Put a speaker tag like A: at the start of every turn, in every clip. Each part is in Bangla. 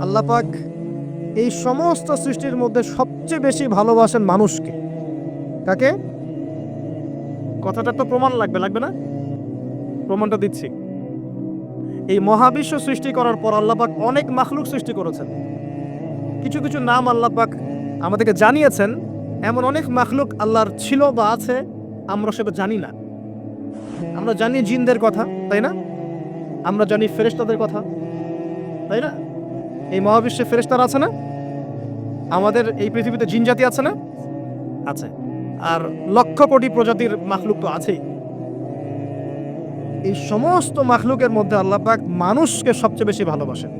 A: আল্লাহ পাক এই সমস্ত সৃষ্টির মধ্যে সবচেয়ে বেশি ভালোবাসেন মানুষকে। কাকে? কথাটা তো প্রমাণ লাগবে লাগবে না? প্রমাণটা দিচ্ছি। এই মহাবিশ্ব সৃষ্টি করার পর আল্লাহ পাক অনেক মাখলুক সৃষ্টি করেছেন। কিছু কিছু নাম আল্লাহ পাক আমাদেরকে জানিয়েছেন। এমন অনেক মাখলুক আল্লাহর ছিল বা আছে, আমরা সেটা জানি না। আমরা জানি জিনদের কথা, তাই না? আমরা জানি ফেরেশতাদের কথা, তাই না? এই মহাবিশ্বে ফেরেশতারা আছে না? আমাদের এই পৃথিবীতে জিন জাতি আছে না? আছে। আর লক্ষ কোটি প্রজাতির মাখলুক তো আছেই। এই সমস্ত মাখলুকের মধ্যে আল্লাহ পাক মানুষকে সবচেয়ে বেশি ভালোবাসেন।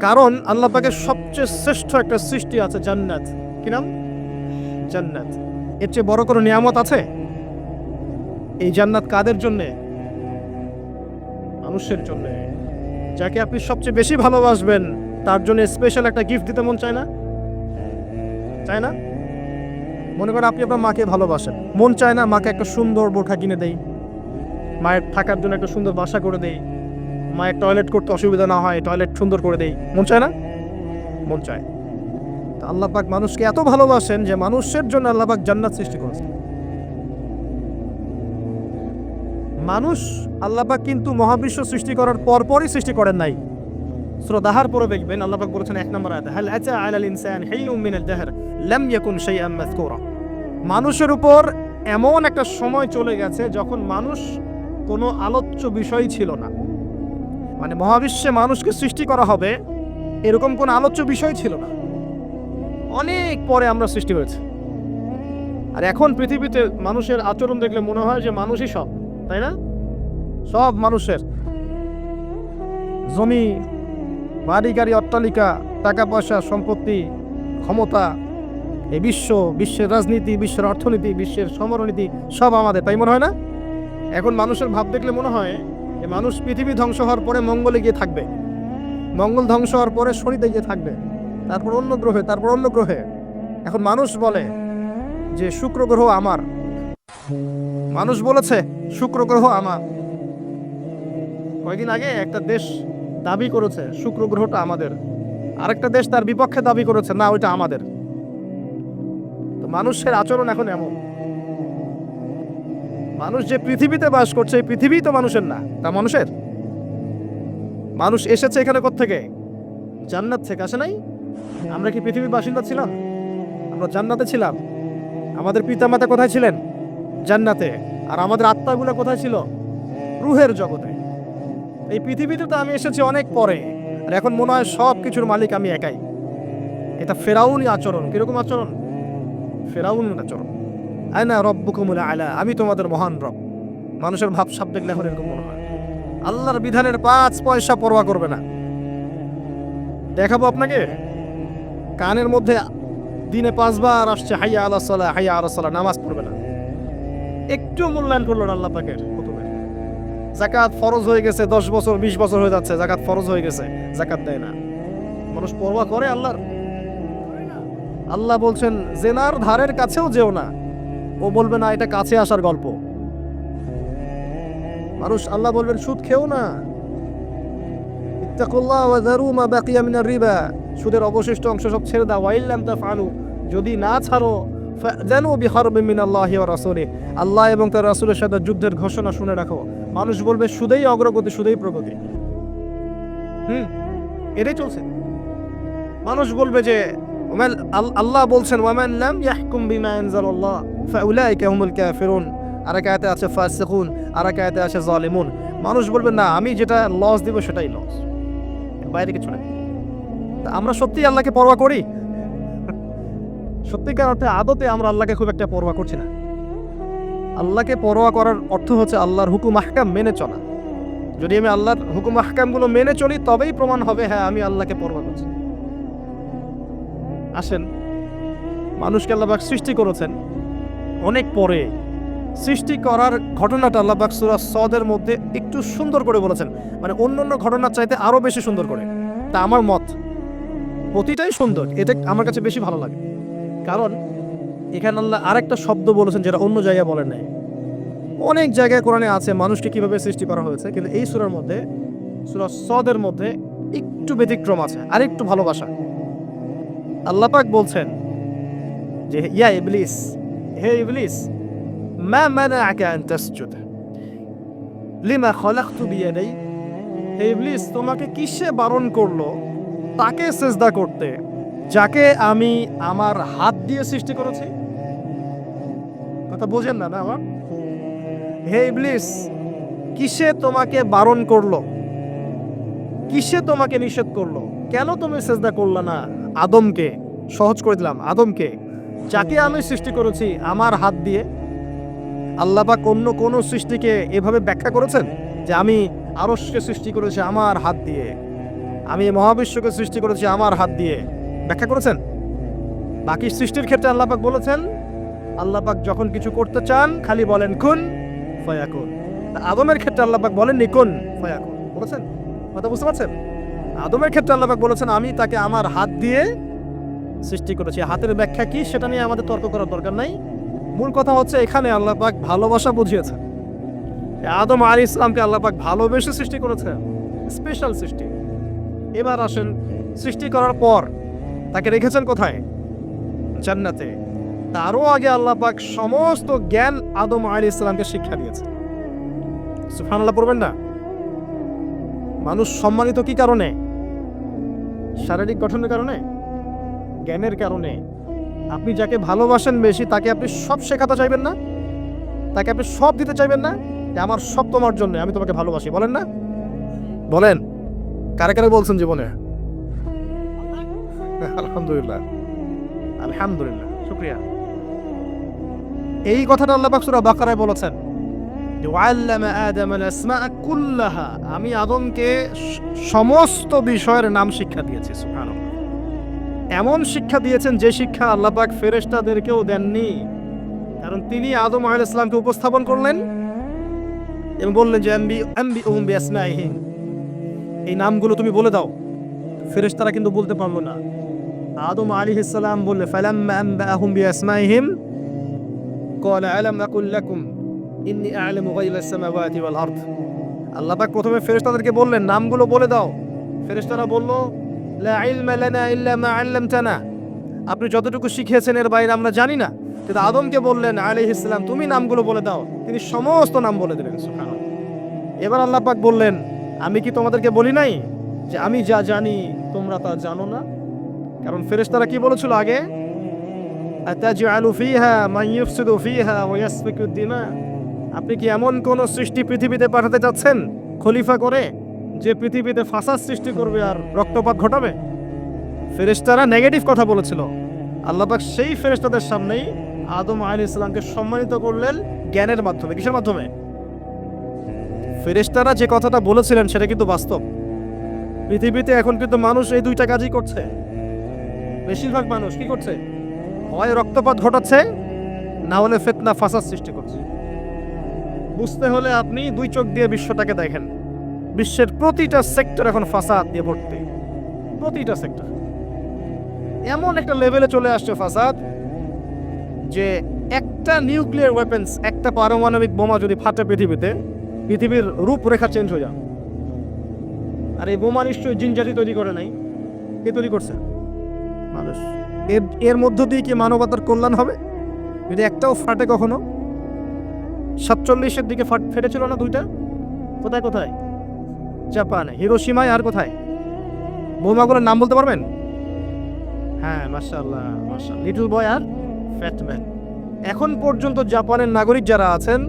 A: কারণ আল্লাহ পাকের সবচেয়ে শ্রেষ্ঠ একটা সৃষ্টি আছে জান্নাত। কি নাম? জান্নাত। এর চেয়ে বড় কোনো নিয়ামত আছে? এই জান্নাত কাদের জন্যে? মানুষের জন্য। যাকে আপনি সবচেয়ে বেশি ভালোবাসবেন, তার জন্য স্পেশাল একটা গিফট দিতে মন চায় না? চায় না? মনে করেন আপনি আপনার মাকে ভালোবাসেন। মন চায় না মাকে একটা সুন্দর বোরখা কিনে দেই। মায়ের থাকার জন্য একটা সুন্দর বাসা করে দেই। মায়ের টয়লেট করতে অসুবিধা না হয় টয়লেট সুন্দর করে দেই। মন চায় না? মন চায়। তা আল্লাহ পাক মানুষকে এত ভালোবাসেন যে মানুষের জন্য আল্লাহ পাক জান্নাত সৃষ্টি করেছেন। মানুষ আল্লাহ পাক কিন্তু মহাবিশ্ব সৃষ্টি করার পরপরই সৃষ্টি করেন নাই। সূরা দাহার পরে দেখবেন, আল্লাহ পাক বলেছেন এক নম্বর আয়াতে ইয়াকুন মানুষের উপর এমন একটা সময় চলে গেছে যখন মানুষ কোনো আলোচ্য বিষয় ছিল না। মানে মহাবিশ্বে মানুষকে সৃষ্টি করা হবে এরকম কোনো আলোচ্য বিষয় ছিল না। অনেক পরে আমরা সৃষ্টি হয়েছে। আর এখন পৃথিবীতে মানুষের আচরণ দেখলে মনে হয় যে মানুষই সব। তাই না? সব মানুষের। জমি, বাড়ি, গাড়ি, অট্টালিকা, টাকা, পয়সা, সম্পত্তি, ক্ষমতা, এই বিশ্ব, বিশ্বের রাজনীতি, বিশ্বের অর্থনীতি, বিশ্বের সমরনীতি, সব আমাদের, তাই মনে হয় না? এখন মানুষের ভাব দেখলে মনে হয় যে মানুষ পৃথিবী ধ্বংস হওয়ার পরে মঙ্গলে গিয়ে থাকবে। মঙ্গল ধ্বংস হওয়ার পরে শনিতে গিয়ে থাকবে। তারপর অন্য গ্রহে, তারপর অন্য গ্রহে। এখন মানুষ বলে যে, শুক্র গ্রহ আমার। মানুষ বলেছে শুক্র গ্রহ আমার। কয়েকদিন আগে একটা দেশ দাবি করেছে শুক্র গ্রহটা আমাদের। আরেকটা দেশ তার বিপক্ষে দাবি করেছে, না, ওইটা আমাদের। তো মানুষের আচরণ এখন এমন। মানুষ যে পৃথিবীতে বাস করছে, এই পৃথিবী তো মানুষের না, তা মানুষের? মানুষ এসেছে এখানে থেকে জান্নাত থেকে আসে নাই? আমরা কি পৃথিবীর বাসিন্দা ছিলাম? আমরা জান্নাতে ছিলাম। আমাদের পিতামাতা কোথায় ছিলেন? জান্নাতে। আর আমাদের আত্মাগুলো কোথায় ছিল? রুহের জগতে। এই পৃথিবীতে তো আমি এসেছি অনেক পরে, আর এখন মনে হয় সব কিছুর মালিক আমি একাই। এটা ফেরাউনি আচরণ। কীরকম আচরণ? ফেরাউন আচরণ। আয় না রব্বুকুমুল আলা। আমি তোমাদের মহান রব। মানুষের ভাব সাপ দেখলে এখন এরকম মনে হয়। আল্লাহর বিধানের পাঁচ পয়সা পরোয়া করবে না। দেখাবো আপনাকে। কানের মধ্যে দিনে পাঁচবার আসছে, হাইয়া আল্লাহ সাল্লাহ হাইয়া আল্লাহ সাল্লাহ নামাজ পড়বে না। একটু মূল্যায়ন করল না আল্লাহ পাকের হুকুমের জাকাত ফরজ হয়ে গেছে, দশ বছর, বিশ বছর হয়ে যাচ্ছে জাকাত ফরজ হয়ে গেছে জাকাত দেয় না। মানুষ পরোয়া করে আল্লাহর। আল্লাহ বলছেন, জেনার ধারের কাছেও যেও না। ও বলবে, না, এটা কাছে আসার গল্প। মানুষ আল্লাহ বলবেন, সুদ খেও না। সুদের অবশিষ্ট অংশ সব ছেড়ে দাও। যদি না ছাড়ো ফাজানু বিহারবিন মিনাল্লাহি ওয়া রাসূলিহি। আল্লাহ এবং তার রাসূলের সাথে যুদ্ধের ঘোষণা শুনে রাখো। মানুষ বলবে সুদেই অগ্রগতি সুদেই প্রগতি। হুম, এটাই চলছে। মানুষ বলবে যে আল্লাহ বলছেন ওয়ামান লাম ইয়াহকুম বিমা আনজালাল্লাহ, ফাউলাইকা হুমুল কাফিরুন। আর এক আয়াতে আছে, ফাসিকুন। আর এক আয়াতে আছে, জালিমুন। মানুষ বলবে, না, আমি যেটা লস দিব সেটাই লস বাইরে কিছু না আমরা সত্যি আল্লাহকে পরোয়া করি? সত্যিকার অর্থে আদতে আমরা আল্লাহকে খুব একটা পরোয়া করছি না। আল্লাহকে পরোয়া করার অর্থ হচ্ছে আল্লাহর হুকুম আহকাম মেনে চলা। যদি আমি আল্লাহর হুকুম আহকামগুলো মেনে চলি, তবেই প্রমাণ হবে হ্যাঁ আমি আল্লাহকে পরোয়া করছি। আসেন, মানুষকে আল্লাহবাক সৃষ্টি করেছেন অনেক পরে। সৃষ্টি করার ঘটনাটা আল্লাহবাক সুরা সদের মধ্যে একটু সুন্দর করে বলেছেন। মানে অন্য অন্য ঘটনার চাইতে আরও বেশি সুন্দর করে। তা আমার মত। প্রতিটাই সুন্দর। এটা আমার কাছে বেশি ভালো লাগে। কারণ এখানে আল্লাহ আরেকটা শব্দ বলেছেন যেটা অন্য জায়গায় বলেন নাই। অনেক জায়গায় কোরআনে আছে মানুষকে কীভাবে সৃষ্টি করা হয়েছে, কিন্তু এই সুরার মধ্যে, সুরা সদের মধ্যে একটু ব্যতিক্রম আছে আর একটু ভালোবাসা। আল্লাহ পাক বলছেন যে, ইয়া ইবলিস, হে ইবলিস, মা মানাআকা আন তাসজুদ, লিমা খলাকতু বিয়াদাই? হে ইবলিস, তোমাকে কিসে বারণ করল? তাকে সেজদা করতে। যাকে আমি আমার হাত দিয়ে সৃষ্টি করেছি? কথা বোঝেন না না আমার হে ইবলিস, কিসে তোমাকে বারণ করল? কিসে তোমাকে নিষেধ করল? কেন তুমি সেজদা করলা না আদমকে? সহজ করে দিলাম, আদমকে। যাকে আমি সৃষ্টি করেছি আমার হাত দিয়ে? আল্লাহ বা অন্য কোনো সৃষ্টিকে এভাবে ব্যাখ্যা করেছেন? যে আমি আরস্যকে সৃষ্টি করেছি আমার হাত দিয়ে। আমি মহাবিশ্বকে সৃষ্টি করেছি আমার হাত দিয়ে। ব্যাখ্যা করেছেন? বাকি সৃষ্টির ক্ষেত্রে আল্লাহ পাক বলেছেন আল্লাহ পাক যখন কিছু করতে চান, খালি বলেন কুন ফয়াকুন। আদমের ক্ষেত্রে আল্লাহ বলেন বলেননি কুন ফয়াকুন। বলেছেন? কথা বুঝতে পারছেন? আদমের ক্ষেত্রে আল্লাহ পাক বলেছেন, আমি তাকে আমার হাত দিয়ে সৃষ্টি করেছি। হাতের ব্যাখ্যা কি? সেটা নিয়ে আমাদের তর্ক করার দরকার নাই। মূল কথা হচ্ছে, এখানে আল্লাহ পাক ভালোবাসা বুঝিয়েছে আদম আর ইসলামকে আল্লাহ পাক ভালোবেসে সৃষ্টি করেছে। স্পেশাল সৃষ্টি। এবার আসেন, সৃষ্টি করার পর তাকে রেখেছেন কোথায়? জান্নাতে। তারও আগে আল্লাহ পাক সমস্ত জ্ঞান আদম আলী ইসলামকে শিক্ষা দিয়েছে সুফানাল্লাহ পড়বেন না? মানুষ সম্মানিত কি কারণে? শারীরিক গঠনের কারণে? জ্ঞানের কারণে। আপনি যাকে ভালোবাসেন বেশি, তাকে আপনি সব শেখাতে চাইবেন না? তাকে আপনি সব দিতে চাইবেন না? আমার সব তোমার জন্য, আমি তোমাকে ভালোবাসি। বলেন না? বলেন। কারে কারে বলছেন জীবনে? আলহামদুলিল্লাহ। আলহামদুলিল্লাহ, শুক্রিয়া। এই কথাটা আল্লাহ বাকারায় বলেছেন। আমি আদমকে সমস্ত বিষয়ের নাম শিক্ষা দিয়েছি এমন শিক্ষা দিয়েছেন যে শিক্ষা আল্লাহ পাক ফেরেশতাদেরকেও দেননি। কারণ তিনি আদম আলাইহিস সালামকে উপস্থাপন করলেন এবং বললেন যে এই নামগুলো তুমি বলে দাও। ফেরেশতারা কিন্তু বলতে পারল না। আদম আলী ইসলাম বললে ফালাম আহম বি আসমাইহিম কল আলম আকুল্লাকুম ইন্নি আলম গাইব আসসামাওয়াতি ওয়াল আরদ। আল্লাহ পাক প্রথমে ফেরেশতাদেরকে বললেন, নামগুলো বলে দাও। ফেরেশতারা বলল, লা ইলমা লানা ইল্লা মা আল্লামতানা। আপনি যতটুকু শিখিয়েছেন এর বাইরে আমরা জানি না। কিন্তু আদমকে বললেন আলী ইসলাম তুমি নামগুলো বলে দাও। তিনি সমস্ত নাম বলে দিলেন এবার আল্লাহ পাক বললেন, আমি কি তোমাদেরকে বলি নাই যে আমি যা জানি তোমরা তা জানো না? কারণ ফেরেশতারা কি বলেছিল আগে? আপনি কি এমন কোন সৃষ্টি পৃথিবীতে পাঠাতে যাচ্ছেন খলিফা করে, যে পৃথিবীতে ফাসাদ সৃষ্টি করবে আর রক্তপাত ঘটাবে? ফেরেশতারা নেগেটিভ কথা বলেছিল। আল্লাহ পাক সেই ফেরেশতাদের সামনেই আদম আলাইহিস ইসলামকে সম্মানিত করলেন জ্ঞানের মাধ্যমে। কিসের মাধ্যমে? ফেরেশতারা যে কথাটা বলেছিলেন সেটা কিন্তু বাস্তব। পৃথিবীতে এখন কিন্তু মানুষ এই দুইটা কাজই করছে। বেশিরভাগ মানুষ কি করছে? হয় রক্তপাত ঘটাচ্ছে, না হলে ফেতনা, ফাসাদ সৃষ্টি করছে। বুঝতে হলে আপনি দুই চোখ দিয়ে বিশ্বটাকে দেখেন। বিশ্বের প্রতিটা সেক্টর এখন ফাসাদ দিয়ে ভর্তি। প্রতিটা সেক্টর। এমন একটা লেভেলে চলে আসছে ফাসাদ, যে একটা নিউক্লিয়ার ওয়েপেন্স একটা পারমাণবিক বোমা যদি ফাটে পৃথিবীতে, পৃথিবীর রূপরেখা চেঞ্জ হয়ে যাবে। আর এই বোমা নিশ্চয়ই জিনজাতি তৈরি করে নাই। কে তৈরি করছে? মানুষ। এর এর মধ্য দিয়ে কি মানবতার কল্যাণ হবে? যদি একটাও ফাটে কখনো? সাতচল্লিশের দিকে ফাট ফেটেছিল না দুইটা? কোথায় কোথায়? জাপানে। হিরোসীমায় আর কোথায়? বোমাগুলোর নাম বলতে পারবেন? হ্যাঁ মাশাআল্লাহ মাশাআল্লাহ। লিটল বয় আর ফ্যাটম্যান এখন পর্যন্ত জাপানের নাগরিক যারা আছেন,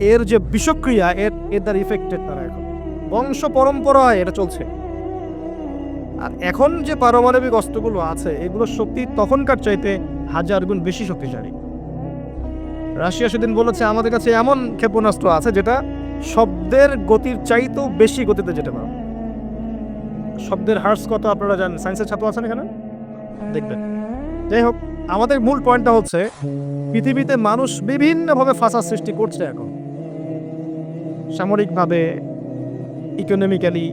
A: এর যে বিষক্রিয়া, এর এর দ্বারা ইফেক্টেড তারা এখন। বংশ পরম্পরায় এটা চলছে। আর এখন যে পারমাণবিক অস্ত্রগুলো আছে এগুলোর শক্তি তখনকার চাইতে হাজার গুণ বেশি শক্তিশালী। রাশিয়া সেদিন বলেছে, আমাদের কাছে এমন ক্ষেপণাস্ত্র আছে যেটা শব্দের গতির চাইতেও বেশি গতিতে যেতে পারে। শব্দের হার্স কত আপনারা জানেন? সায়েন্সের ছাত্র আছেন এখানে? দেখবেন। যাই হোক, আমাদের মূল পয়েন্টটা হচ্ছে, পৃথিবীতে মানুষ বিভিন্নভাবে ফাঁসার সৃষ্টি করছে এখন। সামরিকভাবে ইকোনমিক্যালি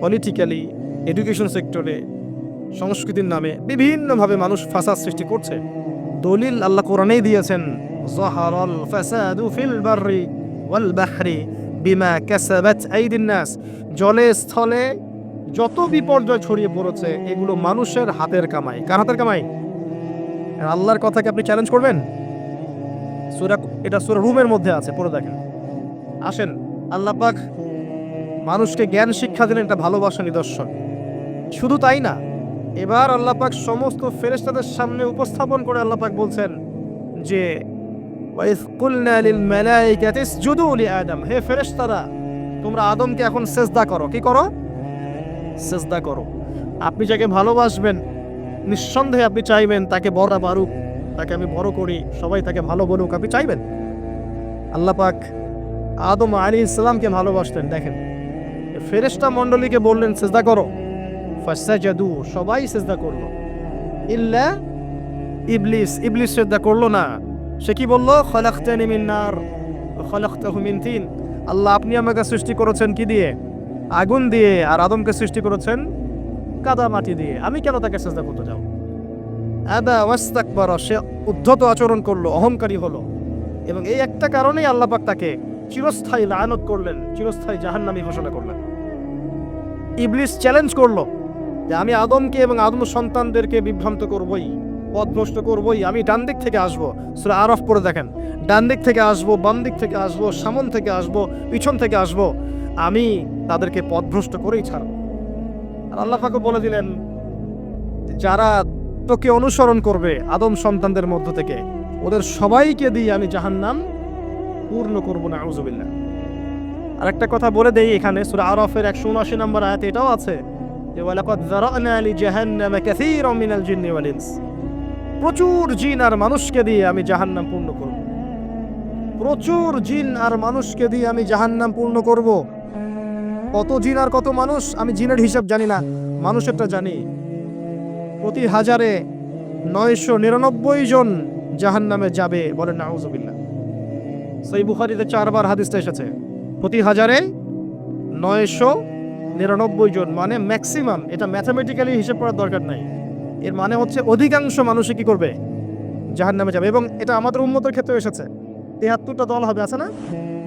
A: পলিটিক্যালি এডুকেশন সেক্টরে সংস্কৃতির নামে বিভিন্নভাবে মানুষ ফাসাদ সৃষ্টি করছে। দলিল আল্লাহ কোরআনেই দিয়েছেন ফিল বাররি ওয়াল বিমা জলে, স্থলে যত বিপর্যয় ছড়িয়ে পড়েছে, এগুলো মানুষের হাতের কামাই। কার হাতের কামাই? আল্লাহর কথাকে আপনি চ্যালেঞ্জ করবেন? সুরা এটা সুরা রুমের মধ্যে আছে, পড়ে দেখেন। আসেন, আল্লাহ পাক মানুষকে জ্ঞান শিক্ষা দিলেন এটা ভালোবাসা নিদর্শন। শুধু তাই না, এবার আল্লাহ পাক সমস্ত ফেরেশতাদের সামনে উপস্থাপন করে আল্লাহ পাক বলছেন যে আদম। হে ফেরেশতারা, তোমরা আদমকে এখন সেজদা করো। কি করো? সেজদা করো। আপনি যাকে ভালোবাসবেন, নিঃসন্দেহে আপনি চাইবেন তাকে বড় বারুক, তাকে আমি বড় করি, সবাই তাকে ভালো বলুক, আপনি চাইবেন? আল্লাহ পাক আদম আলী ইসলামকে ভালোবাসতেন, দেখেন। ফেরেশতা মণ্ডলীকে বললেন, সেজদা করো। ফাসাজাদু, সবাই সেজদা করল। ইল্লা ইবলিস ইবলিস সেজদা করল না। সে কি বলল? খলাখতানি মিন নার ওয়া খলাখতাহু মিন তিন। আল্লাহ, আপনি আমাকে সৃষ্টি করেছেন কি দিয়ে? আগুন দিয়ে আর আদমকে সৃষ্টি করেছেন কাদা মাটি দিয়ে। আমি কেন তাকে সেজদা করতে যাব? আদা ওয়াস্তাকবার, সে উদ্ধত আচরণ করল, অহংকারী হলো। এবং এই একটা কারণেই আল্লাহ পাক তাকে চিরস্থায়ী লায়নত করলেন, চিরস্থায়ী জাহান্নামী ঘোষণা করলেন। ইবলিস চ্যালেঞ্জ করল। যে আমি আদমকে এবং আদম সন্তানদেরকে বিভ্রান্ত করবই, পথভ্রষ্ট করবই। আমি ডান দিক থেকে আসব, সুরা আরফ পড়ে দেখেন। ডান দিক থেকে আসব, বাম দিক থেকে আসব, সামন থেকে আসব, পিছন থেকে আসব। আমি তাদেরকে পথভ্রষ্ট করেই ছাড়বো। আর আল্লাহ পাকে বলে দিলেন, যারা তোকে অনুসরণ করবে আদম সন্তানদের মধ্য থেকে, ওদের সবাইকে দিয়ে আমি জাহান্নাম পূর্ণ করব না আউজুবিল্লাহ আর একটা কথা বলে দেই এখানে, সূরা আরফের একশো উনআশি নম্বর আয়াতে এটাও আছে লি জাহান্নামা কাসীরাম মিনাল জিন্নি ওয়াল ইনস। প্রচুর জিন আর মানুষকে দিয়ে আমি জাহান্নাম পূর্ণ করব। প্রচুর জিন আর মানুষকে দিয়ে আমি জাহান্নাম পূর্ণ করব। কত জিন আর কত মানুষ, আমি জিনের হিসাব জানি না, মানুষেরটা জানি। প্রতি হাজারে নয়শো নিরানব্বই জন জাহান্নামে যাবে বলেন নাউজুবিল্লাহ। সেই বুখারিতে চারবার হাদিসটা এসেছে। প্রতি হাজারে নয়শো নিরানব্বই জন মানে ম্যাক্সিমাম এটা ম্যাথামেটিক্যালি হিসেব করার দরকার নাই। এর মানে হচ্ছে অধিকাংশ মানুষই কি করবে? জাহান নামে যাবে। এবং এটা আমাদের উন্মতের ক্ষেত্রে এসেছে। তেহাত্তরটা দল হবে, আছে না?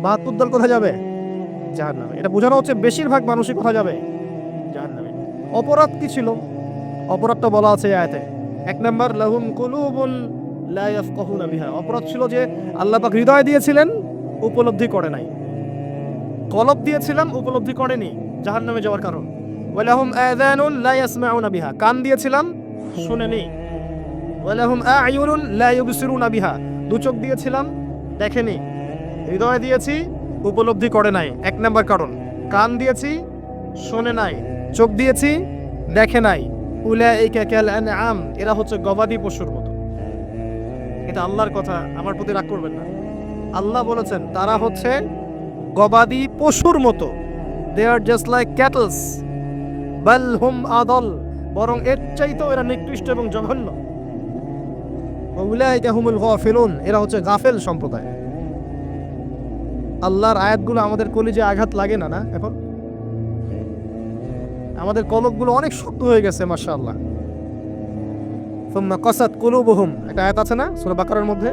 A: বাহাত্তর দল কোথায় যাবে? জাহান নামে এটা বোঝানো হচ্ছে বেশিরভাগ মানুষই কোথায় যাবে? জাহান নামে অপরাধ কি ছিল? অপরাধটা বলা আছে আয়াতে। এক নম্বর, লাহুম কুলুবুন লা ইয়াফকাহুনা বিহা। অপরাধ ছিল যে আল্লাহ পাক হৃদয় দিয়েছিলেন, উপলব্ধি করে নাই। কলব দিয়েছিলাম, উপলব্ধি করেনি। জাহান নামে যাওয়ার কারণ। ওয়ালাহুম আযানুন লা ইয়াসমাউনা বিহা। কান দিয়েছিলাম শুনেনি ওয়ালাহুম আ'য়ুনুন লা ইউবসিরুনা বিহা। দু চোখ দিয়েছিলাম দেখেনি হৃদয় দিয়েছি, উপলব্ধি করে নাই। এক নাম্বার কারণ, কান দিয়েছি, শোনে নাই। চোখ দিয়েছি, দেখে নাই। আনআম, এরা হচ্ছে গবাদি পশুর মতো। এটা আল্লাহর কথা, আমার প্রতি রাগ করবেন না। আল্লাহ বলেছেন, তারা হচ্ছে গবাদি পশুর মতো। দে আর জাস্ট লাইক ক্যাটলস বাল হুম আদল বরং এর চাইতেও এরা নিকৃষ্ট এবং জঘন্য। উলাইকা হুমুল গাফিলুন, এরা হচ্ছে গাফেল সম্প্রদায়। আল্লাহর আয়াতগুলো আমাদের কলিজে আঘাত লাগে না না? এখন? আমাদের কলকগুলো অনেক শক্ত হয়ে গেছে, মাশাআল্লাহ। সুম্মা কাসাত কুলুবুহুম, একটা আয়াত আছে না? সূরা বাকারার মধ্যে?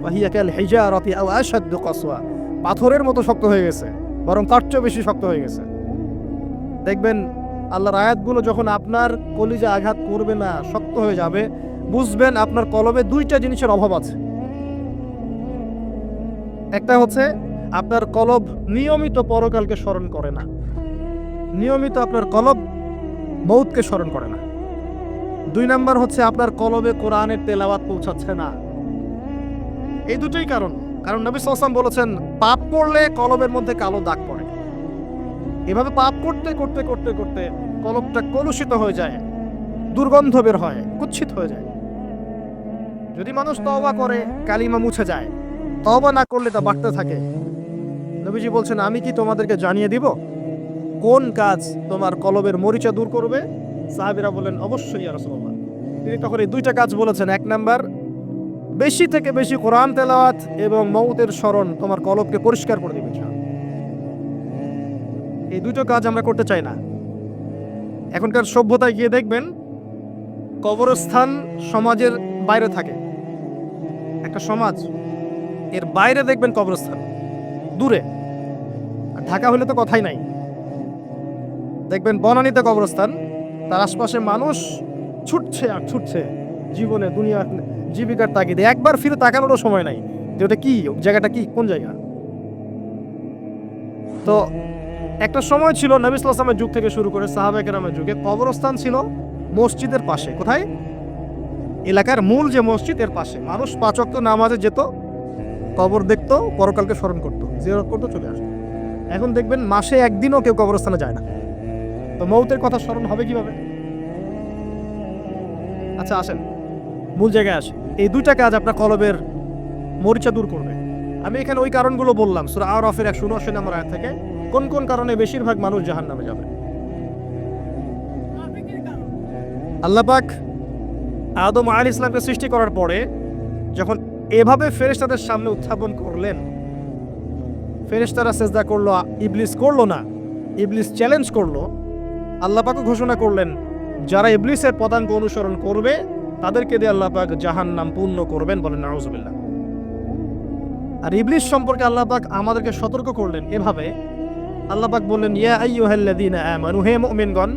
A: ওয়াহিয়া কাল হিজারাতি আও আশাদ্দু কাসওয়া। পাথরের মতো শক্ত হয়ে গেছে। বরং তার চেয়েও বেশি শক্ত হয়ে গেছে। দেখবেন, আল্লাহর আয়াতগুলো যখন আপনার কলিজে আঘাত করবে না, শক্ত হয়ে যাবে, বুঝবেন আপনার কলবে দুইটা জিনিসের অভাব আছে। একটা হচ্ছে, আপনার কলব নিয়মিত পরকালকে স্মরণ করে না। নিয়মিত আপনার কলব মৌতকে স্মরণ করে না। দুই নাম্বার হচ্ছে, আপনার কলবে কোরআনের তেলাওয়াত পৌঁছাচ্ছে না। এই দুটোই কারণ। কারণ নবী সাল্লাম বলেছেন, পাপ করলে কলবের মধ্যে কালো দাগ পড়ে। এভাবে পাপ করতে করতে করতে করতে কলবটা কলুষিত হয়ে যায়, দুর্গন্ধ বের হয় কুচ্ছিত হয়ে যায়। যদি মানুষ তওবা করে, কালিমা মুছে যায়, তওবা না করলে তা বাড়তে থাকে। নবীজি বলছেন, আমি কি তোমাদেরকে জানিয়ে দিব কোন কাজ তোমার কলবের মরিচা দূর করবে? সাহাবিরা বলেন অবশ্যই আর তিনি তখন এই দুইটা কাজ বলেছেন। এক নাম্বার বেশি থেকে বেশি কোরআন তেলাওয়াত এবং মৌতের স্মরণ তোমার কলবকে পরিষ্কার করে দিবে। এই দুটো কাজ আমরা করতে চাই না। এখনকার সভ্যতায় গিয়ে দেখবেন, কবরস্থান সমাজের বাইরে থাকে। একটা সমাজ, এর বাইরে দেখবেন কবরস্থান, দূরে। ঢাকা হলে তো কথাই নাই। দেখবেন বনানীতে কবরস্থান, তার আশপাশে মানুষ ছুটছে আর ছুটছে, জীবনে, দুনিয়া জীবিকার তাগিদে একবার ফিরে তাকানোরও সময় নাই। যে ওটা কি? জায়গাটা কি? কোন জায়গা? তো একটা সময় ছিল নবী সাল্লামের যুগ থেকে শুরু করে সাহাবেকেরামের যুগে কবরস্থান ছিল মসজিদের পাশে। কোথায়? এলাকার মূল যে মসজিদ, এর পাশে। মানুষ পাচক নামাজে যেত, কবর দেখতো, পরকালকে স্মরণ করতো, জিয়ারত করতো, চলে আসতো। এখন দেখবেন মাসে একদিনও কেউ কবরস্থানে যায় না। তো মৌতের কথা স্মরণ হবে কীভাবে? আচ্ছা আসেন। মূল জায়গায় আসে। এই দুইটা কাজ আপনার কলবের মরিচা দূর করবে। আমি এখানে ওই কারণগুলো বললাম, সুরা আর অফের একশো উনআশি নম্বর আয়াত থেকে। কোন কোন কারণে বেশিরভাগ মানুষ জাহান নামে যাবে? আল্লাহ পাক আদম আল ইসলামকে সৃষ্টি করার পরে যখন এভাবে ফেরেশতাদের সামনে উত্থাপন করলেন, ফেরেশতারা সেজদা করল, ইবলিস করল না, ইবলিস চ্যালেঞ্জ করল, আল্লাহ পাকও ঘোষণা করলেন, যারা ইবলিসের পদাঙ্ক অনুসরণ করবে তাদেরকে দিয়ে আল্লাহ পাক জাহান নাম পূর্ণ করবেন বলেন নাউজুবিল্লাহ। আর ইবলিস সম্পর্কে আল্লাহ পাক আমাদেরকে সতর্ক করলেন এভাবে। আল্লাহ পাক বললেন, ইয়া আইয়ুহাল্লাযীনা আমানু, হে মুমিনগণ,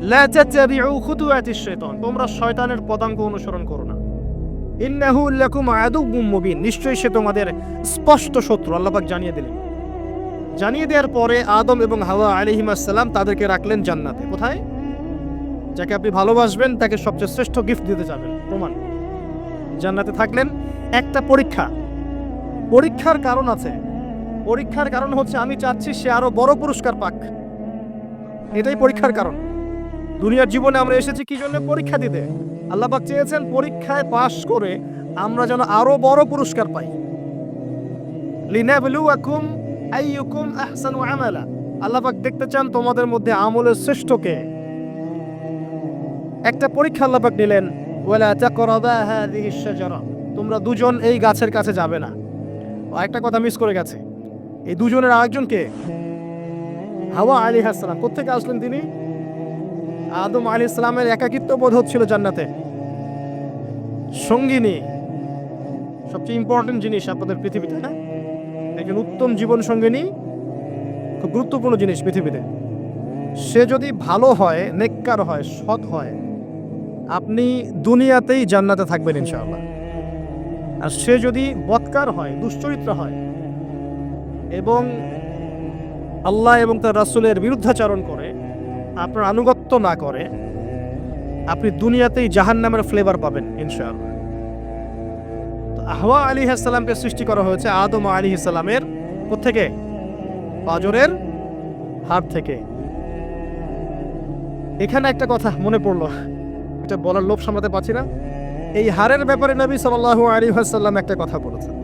A: লা তাত্তাবিউ খুতুওয়াতিশ শাইতান তোমরা শয়তানের পদাঙ্ক অনুসরণ করো না। ইন্নাহু লাকুম আদুউম মুবিন। নিশ্চয়ই সে তোমাদের স্পষ্ট শত্রু, আল্লাহ পাক জানিয়ে দিলেন। জানিয়ে দেওয়ার পরে আদম এবং হাওয়া আলাইহিমাস সালাম তাদেরকে রাখলেন জান্নাতে। কোথায়? যাকে আপনি ভালোবাসবেন, তাকে সবচেয়ে শ্রেষ্ঠ গিফট দিতে যাবেন। প্রমাণ। জান্নাতে থাকলেন একটা পরীক্ষা। পরীক্ষার কারণ আছে। পরীক্ষার কারণ হচ্ছে আমি চাচ্ছি সে আরও বড় পুরস্কার পাক। এটাই পরীক্ষার কারণ। দুনিয়ার জীবনে আমরা এসেছি কি জন্য? পরীক্ষা দিতে। আল্লাহ পাক চেয়েছেন পরীক্ষায় পাশ করে আমরা যেন আরও বড় পুরস্কার পাই। লিনাবলুয়াকুম আইয়ুকুম দেখতে চান তোমাদের মধ্যে আমলের শ্রেষ্ঠ কে? একটা পরীক্ষা আল্লাহ পাক নিলেন তোমরা দুজন এই গাছের কাছে যাবে না। একটা কথা মিস করে গেছে, এই দুজনের আরেকজন কে হাওয়া আলী হাসসালাম কোথেকে আসলেন তিনি? আদম আলী ইসলামের একাকিত্ব বোধ হচ্ছিল জান্নাতে। সঙ্গিনী, সবচেয়ে ইম্পর্টেন্ট জিনিস আপনাদের পৃথিবীতে না একজন উত্তম জীবন সঙ্গিনী, খুব গুরুত্বপূর্ণ জিনিস পৃথিবীতে। সে যদি ভালো হয়, নেককার হয়, সৎ হয় আপনি দুনিয়াতেই জান্নাতে থাকবেন ইনশাআল্লাহ। আর সে যদি বৎকার হয়, দুশ্চরিত্র হয়, এবং আল্লাহ এবং তার রাসুলের বিরুদ্ধাচরণ করে, আপনার আনুগত্য না করে, আপনি দুনিয়াতেই জাহান নামের ফ্লেভার পাবেন ইনশাআল্লাহ। আহওয়া আলী সাল্লামকে সৃষ্টি করা হয়েছে আদম আলী সাল্লামের কোথেকে পাজরের হাত থেকে। এখানে একটা কথা মনে পড়ল। এটা বলার লোভ সামলাতে পারছি না। এই হারের ব্যাপারে নবী সাল্লাল্লাহু আলী সাল্লাম একটা কথা বলেছেন।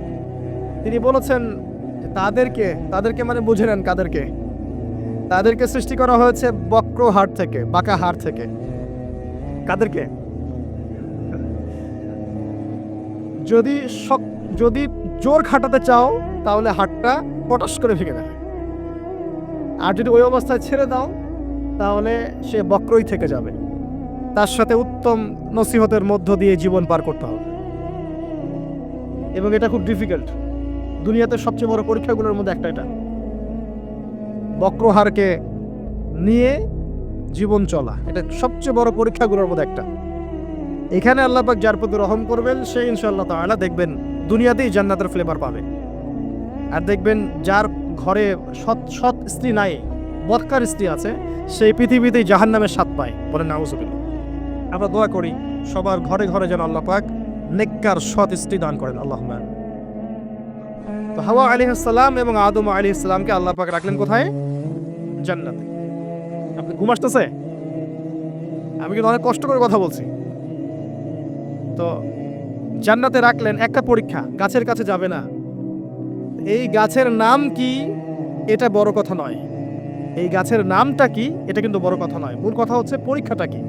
A: তিনি বলেছেন তাদেরকে তাদেরকে মানে বুঝে নেন কাদেরকে। তাদেরকে সৃষ্টি করা হয়েছে বক্র হাড় থেকে, বাঁকা হাড় থেকে। কাদেরকে? যদি যদি জোর খাটাতে চাও, তাহলে হাড়টা পটাশ করে ভেঙে দেবে। আর যদি ওই অবস্থায় ছেড়ে দাও, তাহলে সে বক্রই থেকে যাবে। তার সাথে উত্তম নসিহতের মধ্য দিয়ে জীবন পার করতে হবে। এবং এটা খুব ডিফিকাল্ট দুনিয়াতে সবচেয়ে বড় পরীক্ষাগুলোর মধ্যে একটা এটা। বক্রহারকে নিয়ে জীবন চলা, এটা সবচেয়ে বড় পরীক্ষাগুলোর মধ্যে একটা। এখানে আল্লাহ পাক যার প্রতি রহম করবেন, সে ইনশাল্লাহ তাআলা দেখবেন দুনিয়াতেই জান্নাতের ফ্লেভার পাবে। আর দেখবেন যার ঘরে সৎ সৎ স্ত্রী নাই, বৎকার স্ত্রী আছে, সেই পৃথিবীতেই জাহান্নামের স্বাদ পায় বলে নাউজুবিল্লাহ। আমরা দোয়া করি, সবার ঘরে ঘরে যেন আল্লাহ পাক নেককার সৎ স্ত্রী দান করেন আল্লাহ তো হাওয়া আলী সালাম এবং আদম আলী ইসলামকে আল্লাহ পাক রাখলেন কোথায়? জান্নাতে। আপনি ঘুম আসতেছে? আমি কিন্তু অনেক কষ্ট করে কথা বলছি। তো জান্নাতে রাখলেন একটা পরীক্ষা, গাছের কাছে যাবে না। এই গাছের নাম কি? এটা বড় কথা নয়। এই গাছের নামটা কি? এটা কিন্তু বড় কথা নয়। মূল কথা হচ্ছে পরীক্ষাটা কি?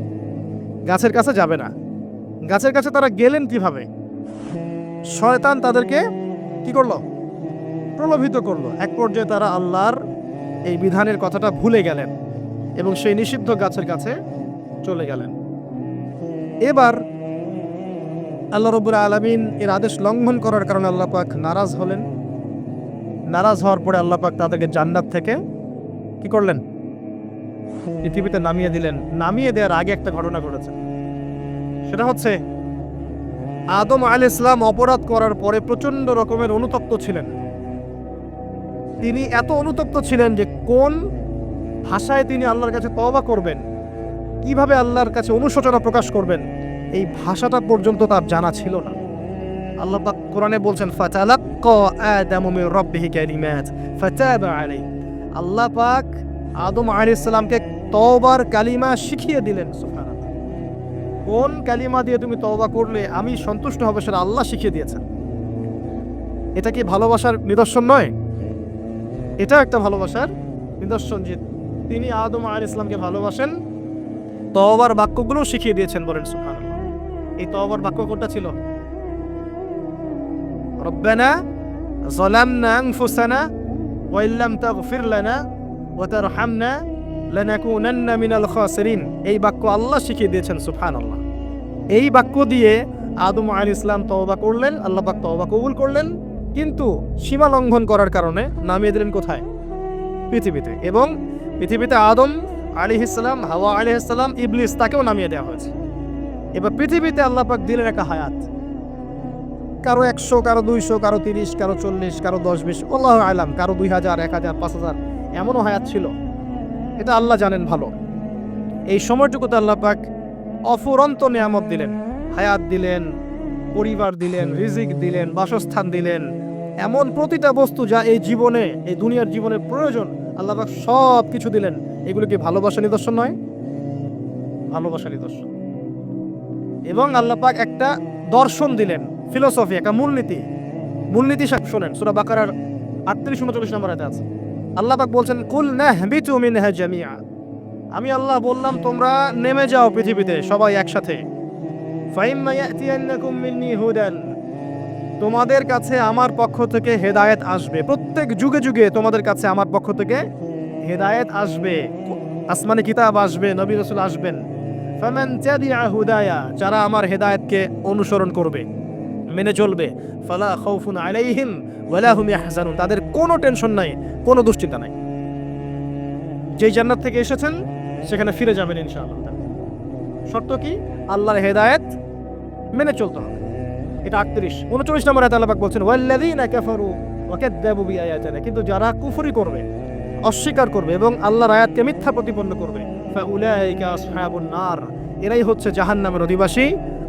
A: গাছের কাছে যাবে না। গাছের কাছে তারা গেলেন কীভাবে? শয়তান তাদেরকে কি করল? প্রলোভিত করল। এক পর্যায়ে তারা আল্লাহর এই বিধানের কথাটা ভুলে গেলেন এবং সেই নিষিদ্ধ গাছের কাছে চলে গেলেন। এবার আল্লাহ রবুর আলমিন এর আদেশ লঙ্ঘন করার কারণে আল্লাহ পাক নারাজ হলেন। নারাজ হওয়ার পরে আল্লাহ পাক তাদেরকে জান্নাত থেকে কি করলেন? পৃথিবীতে নামিয়ে দিলেন। নামিয়ে দেওয়ার আগে একটা ঘটনা ঘটেছে। সেটা হচ্ছে, আদম আল ইসলাম অপরাধ করার পরে প্রচণ্ড রকমের অনুতপ্ত ছিলেন। তিনি এত অনুতপ্ত ছিলেন যে কোন ভাষায় তিনি আল্লাহর কাছে তওবা করবেন, কীভাবে আল্লাহর কাছে অনুশোচনা প্রকাশ করবেন, এই ভাষাটা পর্যন্ত তার জানা ছিল না। আল্লাহ পাক কোরআনে বলছেন, ফাতালাক্কা আদামু মির রাব্বিহি কালিমাত, ফাতাবা আলাইহি। আল্লাহ পাক আদম আলিসাল্লামকে তওবার কালিমা শিখিয়ে দিলেন কোন কালিমা দিয়ে তুমি তওবা করলে আমি সন্তুষ্ট হবে সেটা আল্লাহ শিখিয়ে দিয়েছেন। এটা কি ভালোবাসার নিদর্শন নয়? এটা একটা ভালোবাসার নিদর্শন যে তিনি আদম আল ইসলামকে ভালোবাসেন, তওবার বাক্যগুলো শিখিয়ে দিয়েছেন বলেন সুফান এই তওবার বাক্য কোনটা ছিল? রব্বানা জলামনা আনফুসানা ওয়া ইল্লাম তাগফির লানা ওতার হামনা লেনাকুনান্না মিনাল খসরিন এই বাক্য আল্লাহ শিখিয়ে দিয়েছেন সুফান আল্লাহ এই বাক্য দিয়ে আদম আল ইসলাম তওবা করলেন, আল্লাহ পাক তওবা কবুল করলেন, কিন্তু সীমা লঙ্ঘন করার কারণে নামিয়ে দিলেন কোথায়? পৃথিবীতে। এবং পৃথিবীতে আদম আলি ইসলাম হাওয়া আলি ইসলাম ইবলিস তাকেও নামিয়ে দেওয়া হয়েছে। এবার পৃথিবীতে আল্লাহ পাক দিলেন একটা হায়াত। কারও একশো, কারও দুইশো, কারও তিরিশ, কারও চল্লিশ, কারও দশ, বিশ, আল্লাহ আলাম, কারও দুই হাজার, এক হাজার, পাঁচ হাজার এমনও হায়াত ছিল। এটা আল্লাহ জানেন ভালো। এই সময়টুকুতে আল্লাহ পাক অফুরন্ত নিয়ামত দিলেন। হায়াত দিলেন, পরিবার দিলেন, রিজিক দিলেন, বাসস্থান দিলেন। এমন প্রতিটা বস্তু যা এই জীবনে, এই দুনিয়ার জীবনে প্রয়োজন, আল্লাহ পাক সব কিছু দিলেন। এগুলো কি ভালোবাসা নিদর্শন নয়? ভালোবাসা নিদর্শন। এবং আল্লাহ পাক একটা দর্শন দিলেন, ফিলোসফি, একটা মূলনীতি। মূলনীতি শোনেন, সুরা বাকারার আটত্রিশ, উনচল্লিশ নম্বর আয়াতে আছে। আল্লাহ পাক বলছেন, কুল জামিআ। আমি আল্লাহ বললাম, তোমরা নেমে যাও পৃথিবীতে সবাই একসাথে। তোমাদের কাছে আমার পক্ষ থেকে হেদায়েত আসবে। প্রত্যেক যুগে যুগে তোমাদের কাছে আমার পক্ষ থেকে হেদায়েত আসবে। আসমানে কিতাব আসবে, নবী রসুল আসবেন। যারা আমার হেদায়েতকে অনুসরণ করবে, মেনে চলবে। ফালা খাউফুন আলাইহিম ওয়ালা হুম ইয়াহজানুন, তাদের কোনো টেনশন নাই, কোনো দুশ্চিন্তা নাই। যেই জান্নাত থেকে এসেছেন, সেখানে ফিরে যাবেন ইনশাআল্লাহ। শর্ত কি? আল্লাহর হেদায়েত মেনে চলতে হবে। এটা আটত্রিশ, উনচল্লিশ নম্বর আয়াত আল্লাহ বলছেন, ওয়াল্লাযীনা কাফারু ওয়া কাযযাবু বিআয়াতিনা কিন্তু যারা কুফরি করবে, অস্বীকার করবে এবং আল্লাহর আয়াতকে মিথ্যা প্রতিপন্ন করবে, ফাউলাইকা আসহাবুন নার, এরাই হচ্ছে জাহান্নামের অধিবাসী,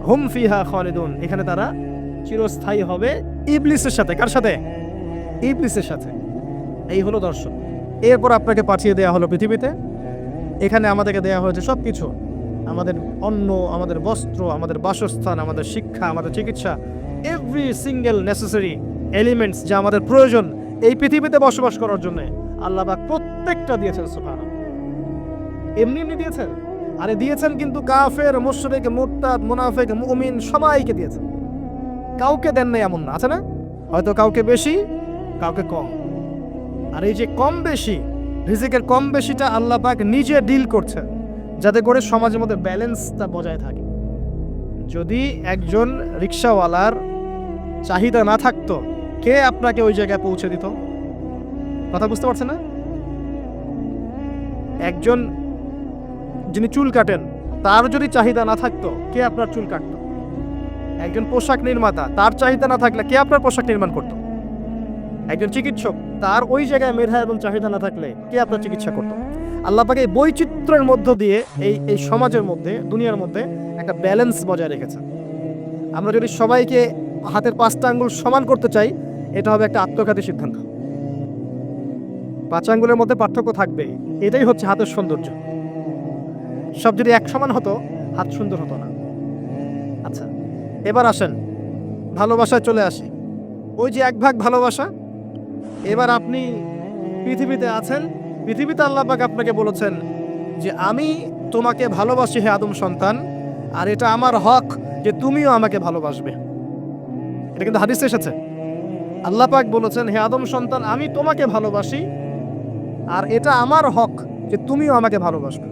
A: হুম ফিহা খালিদুন। এখানে তারা চিরস্থায়ী হবে ইবলিসের সাথে। কার সাথে? ইবলিসের সাথে। এই হলো দর্শন। এরপর আপনাকে পাঠিয়ে দেওয়া হলো পৃথিবীতে। এখানে আমাদেরকে দেওয়া হয়েছে সব কিছু আমাদের অন্ন, আমাদের বস্ত্র, আমাদের বাসস্থান, আমাদের শিক্ষা, আমাদের চিকিৎসা এভরি সিঙ্গেল নেসেসারি এলিমেন্টস যা আমাদের প্রয়োজন এই পৃথিবীতে বসবাস করার জন্য। আল্লাহ পাক প্রত্যেকটা দিয়েছেন সুবহান এমনি এমনি দিয়েছেন। আরে দিয়েছেন কিন্তু কাফের, মুশরিক, মুরতাদ, মুনাফিক, মুমিন সবাইকে দিয়েছেন। কাউকে দেন নাই এমন না, আছে না? হয়তো কাউকে বেশি, কাউকে কম। আর এই যে কম বেশি, রিজিকের কম বেশিটা আল্লাহ পাক নিজে ডিল করছে, যাতে করে সমাজের মধ্যে ব্যালেন্সটা বজায় থাকে। যদি একজন রিক্সাওয়ালার চাহিদা না থাকতো, কে আপনাকে ওই জায়গায় পৌঁছে দিত? কথা বুঝতে পারছেন না? একজন যিনি চুল কাটেন, তার যদি চাহিদা না থাকতো, কে আপনার চুল কাটতো? একজন পোশাক নির্মাতা, তার চাহিদা না থাকলে কে আপনার পোশাক নির্মাণ করত? একজন চিকিৎসক, তার ওই জায়গায় মেধা এবং চাহিদা না থাকলে কে আপনার চিকিৎসা করত? আল্লাহ পাকে এই বৈচিত্র্যের মধ্য দিয়ে এই এই সমাজের মধ্যে, দুনিয়ার মধ্যে একটা ব্যালেন্স বজায় রেখেছে আমরা যদি সবাইকে হাতের পাঁচটা আঙ্গুল সমান করতে চাই, এটা হবে একটা আত্মঘাতী সিদ্ধান্ত। পাঁচ আঙ্গুলের মধ্যে পার্থক্য থাকবে এটাই হচ্ছে হাতের সৌন্দর্য। সব যদি এক সমান হতো, হাত সুন্দর হতো না। এবার আসেন, ভালোবাসায় চলে আসি। ওই যে এক ভাগ ভালোবাসা, এবার আপনি পৃথিবীতে আছেন, পৃথিবীতে আল্লাহ পাক আপনাকে বলেছেন যে আমি তোমাকে ভালোবাসি হে আদম সন্তান, আর এটা আমার হক যে তুমিও আমাকে ভালোবাসবে। এটা কিন্তু হাদিসে এসেছে। আল্লাহ পাক বলেছেন, হে আদম সন্তান, আমি তোমাকে ভালোবাসি, আর এটা আমার হক যে তুমিও আমাকে ভালোবাসবে।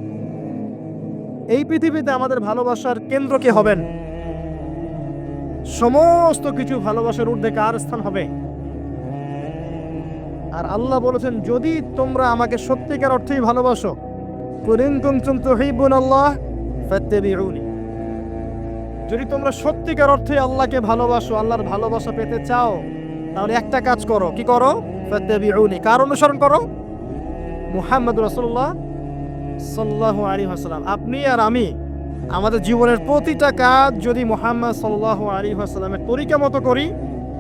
A: এই পৃথিবীতে আমাদের ভালোবাসার কেন্দ্র কে হবেন? সমস্ত কিছু ভালোবাসার ঊর্ধ্বে কার স্থান হবে? আর আল্লাহ বলেছেন, যদি তোমরা আমাকে সত্যিকার অর্থেই ভালোবাসো যদি তোমরা সত্যিকার অর্থে আল্লাহকে ভালোবাসো, আল্লাহর ভালোবাসা পেতে চাও, তাহলে একটা কাজ করো। কি করো? কার অনুসরণ করো? মুহাম্মদ রাসূলুল্লাহ সাল্লাল্লাহু আলাইহি ওয়াসাল্লাম। আপনি আর আমি আমাদের জীবনের প্রতিটা কাজ যদি মোহাম্মদ সাল্লাল্লাহু আলাইহি ওয়াসাল্লামের তরিকা মতো করি,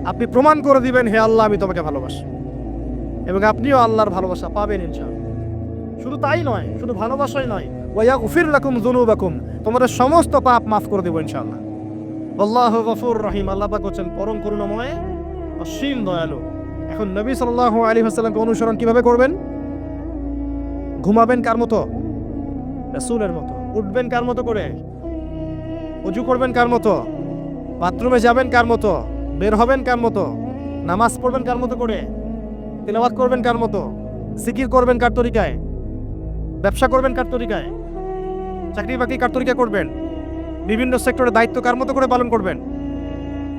A: আপনি প্রমাণ করে দিবেন, হে আল্লাহ, আমি তোমাকে ভালোবাসি। এবং আপনিও আল্লাহর ভালোবাসা পাবেন ইনশাআল্লাহ। শুধু তাই নয়, শুধু ভালোবাসাই নয় ওয়া উফির গফির লাকুম যুনুবাকুম, তোমাদের সমস্ত পাপ মাফ করে দেব ইনশাআল্লাহ। আল্লাহ গফুর রহিম, আল্লাহ পাক হচ্ছেন পরম করুণাময়, অসীম দয়ালু। এখন নবী সাল্লাল্লাহু আলাইহি ওয়াসাল্লামকে অনুসরণ কীভাবে করবেন? ঘুমাবেন কার মতো? রাসূলের মতো। উঠবেন কার মতো করে? অজু করবেন কার মতো? বাথরুমে যাবেন কার মতো? বের হবেন কার মতো? নামাজ পড়বেন কার মতো করে? তেলাওয়াত করবেন কার মতো? সিকির করবেন কার তরিকায়? ব্যবসা করবেন কার তরিকায়? চাকরি বাকরি কার তরিকা করবেন? বিভিন্ন সেক্টরে দায়িত্ব কার মতো করে পালন করবেন?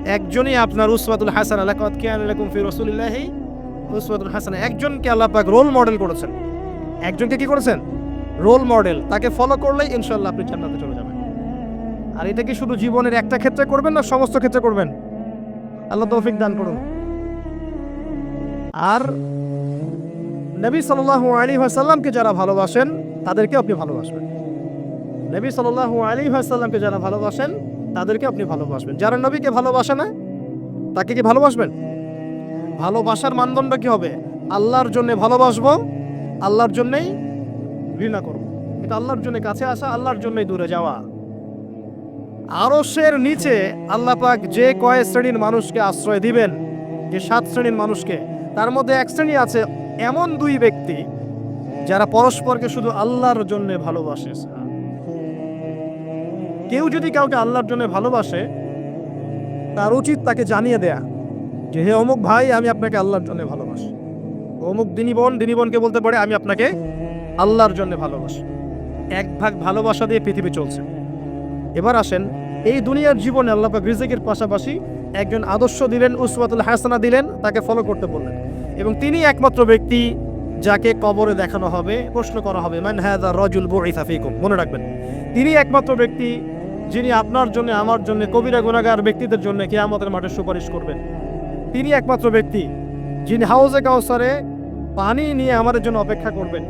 A: একজনই আপনার উসমাতুল হাসান আলাকাত কিয়ান আলাইকুম ফি রাসূলিল্লাহি উসমাতুল হাসান। একজনকে আল্লাহ পাক রোল মডেল করেছেন। একজনকে কি করেছেন? রোল মডেল, তাকে ফলো করলেই ইনশাল্লাহ আপনি জান্নাতে চলে যাবেন। আর এটা কি শুধু জীবনের একটা ক্ষেত্রে করবেন না, সমস্ত ক্ষেত্রে করবেন? আল্লাহ তৌফিক দান করুন। আর নবী সাল্লাল্লাহু আলাইহি ওয়াসাল্লামকে যারা ভালোবাসেন তাদেরকে আপনি ভালোবাসবেন। নবী সাল্লাল্লাহু আলাইহি ওয়াসাল্লামকে যারা ভালোবাসেন তাদেরকে আপনি ভালোবাসবেন। যারা নবীকে ভালোবাসে না, তাকে কি ভালোবাসবেন? ভালোবাসার মানদণ্ড কি হবে? আল্লাহর জন্য ভালোবাসবো, আল্লাহর জন্যই ঘৃণা করব এটা আল্লাহর জন্য কাছে আসা, আল্লাহর জন্যই দূরে যাওয়া। আরশের নিচে আল্লাহ পাক যে কয় শ্রেণির মানুষকে আশ্রয় দিবেন, যে সাত শ্রেণির মানুষকে, তার মধ্যে এক শ্রেণি আছে এমন দুই ব্যক্তি যারা পরস্পরকে শুধু আল্লাহর জন্য ভালোবাসে। কেউ যদি কাউকে আল্লাহর জন্য ভালোবাসে, তার উচিত তাকে জানিয়ে দেয়া যে, হে অমুক ভাই, আমি আপনাকে আল্লাহর জন্য ভালোবাসি। অমুক দিনী বোন দিনী বোনকে বলতে পারে, আমি আপনাকে আল্লাহর জন্য ভালোবাসি। এক ভাগ ভালোবাসা দিয়ে পৃথিবী চলছে। এবার আসেন, এই দুনিয়ার জীবনে আল্লাহ পাক রিজিকের পাশাপাশি একজন আদর্শ দিলেন, উসওয়াতুল হাসানা দিলেন, তাকে ফলো করতে বললেন। এবং তিনি একমাত্র ব্যক্তি যাকে কবরে দেখানো হবে, প্রশ্ন করা হবে, মান হ্যাদা রজুল বুইসা ফিকুম? মনে রাখবেন। তিনি একমাত্র ব্যক্তি যিনি আপনার জন্য, আমার জন্য, কবিরা গুণাগার ব্যক্তিদের জন্য কিয়ামতের মাঠে সুপারিশ করবেন। তিনি একমাত্র ব্যক্তি যিনি হাউজে কাউসারে পানি নিয়ে আমাদের জন্য অপেক্ষা করবেন।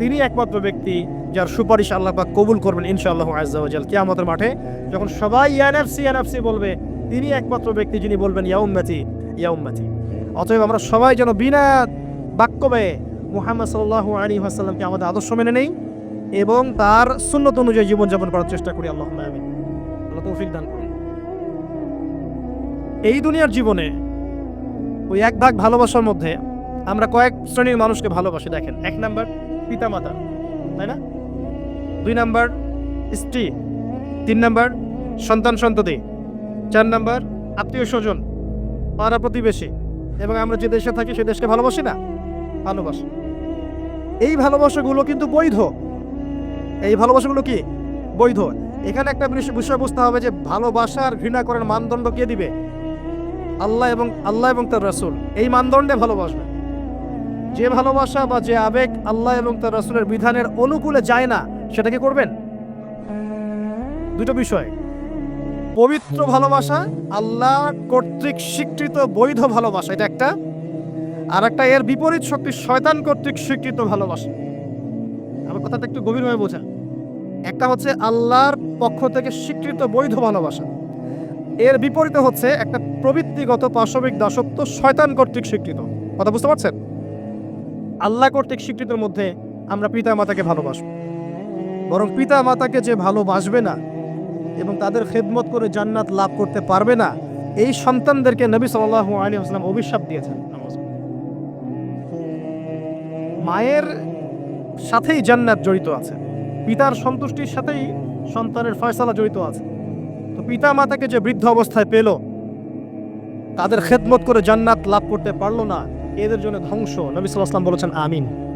A: তিনি একমাত্র ব্যক্তি যার সুপারিশ আল্লাহ পাক কবুল করবেন ইনশাআল্লাহ আজ্জাওয়াজাল কিয়ামতের মাঠে। যখন সবাই ইয়ানএফসি ইয়ানএফসি বলবে, তিনি একমাত্র ব্যক্তি যিনি বলবেন ইয়াউম্মাতি ইয়াউম্মাতি অতএব আমরা সবাই যেন বিনা বাক্য ব্যয়ে মুহাম্মদ সাল্লাল্লাহু আলাইহি ওয়াসাল্লামকে আমাদের আদর্শ মেনে নেই এবং তার সুন্নত অনুযায়ী জীবনযাপন করার চেষ্টা করি আল্লাহ আল্লাহ তৌফিক দান করুন। এই দুনিয়ার জীবনে ওই এক ভাগ ভালোবাসার মধ্যে আমরা কয়েক শ্রেণির মানুষকে ভালোবাসি, দেখেন, এক নাম্বার পিতামাতা, তাই না? দুই নাম্বার স্ত্রী, তিন নাম্বার সন্তান সন্ততি, চার নাম্বার আত্মীয় স্বজন, পাড়া প্রতিবেশী, এবং আমরা যে দেশে থাকি সে দেশকে ভালোবাসি না? ভালোবাসি। এই ভালোবাসাগুলো কিন্তু বৈধ। এই ভালোবাসাগুলো কি? বৈধ। এখানে একটা বিষয় বুঝতে হবে যে ভালোবাসা আর ঘৃণা করার মানদণ্ড কে দিবে? আল্লাহ এবং আল্লাহ এবং তার রাসূল। এই মানদণ্ডে ভালোবাসবে। যে ভালোবাসা বা যে আবেগ আল্লাহ এবং তার রাসূলের বিধানের অনুকূলে যায় না, সেটা কি করবেন? দুটো বিষয়। পবিত্র ভালোবাসা, আল্লাহ কর্তৃক স্বীকৃত বৈধ ভালোবাসা, এটা একটা। আর একটা এর বিপরীত শক্তি শয়তান কর্তৃক স্বীকৃত ভালোবাসা। আমার কথাটা একটু গভীরভাবে বোঝা। একটা হচ্ছে আল্লাহর পক্ষ থেকে স্বীকৃত বৈধ ভালোবাসা। এর বিপরীতে হচ্ছে একটা প্রবৃত্তিগত পাশবিক দাসত্ব শয়তান কর্তৃক স্বীকৃত। কথা বুঝতে পারছেন? আল্লাহ কর্তৃক স্বীকৃতির মধ্যে আমরা পিতা মাতাকে ভালোবাসব। বরং পিতা মাতাকে যে ভালোবাসবে না এবং তাদের খেদমত করে জান্নাত লাভ করতে পারবে না, এই সন্তানদেরকে নবী সাল্লাল্লাহু আলাইহি ওয়াসাল্লাম অভিশাপ দিয়েছেন। মায়ের সাথেই জান্নাত জড়িত আছে। পিতার সন্তুষ্টির সাথেই সন্তানের ফয়সালা জড়িত আছে। তো পিতা মাতাকে যে বৃদ্ধ অবস্থায় পেল, তাদের খেদমত করে জান্নাত লাভ করতে পারল না এদের জন্য ধ্বংস। নবী সাল্লাহ আসলাম বলেছেন আমিন।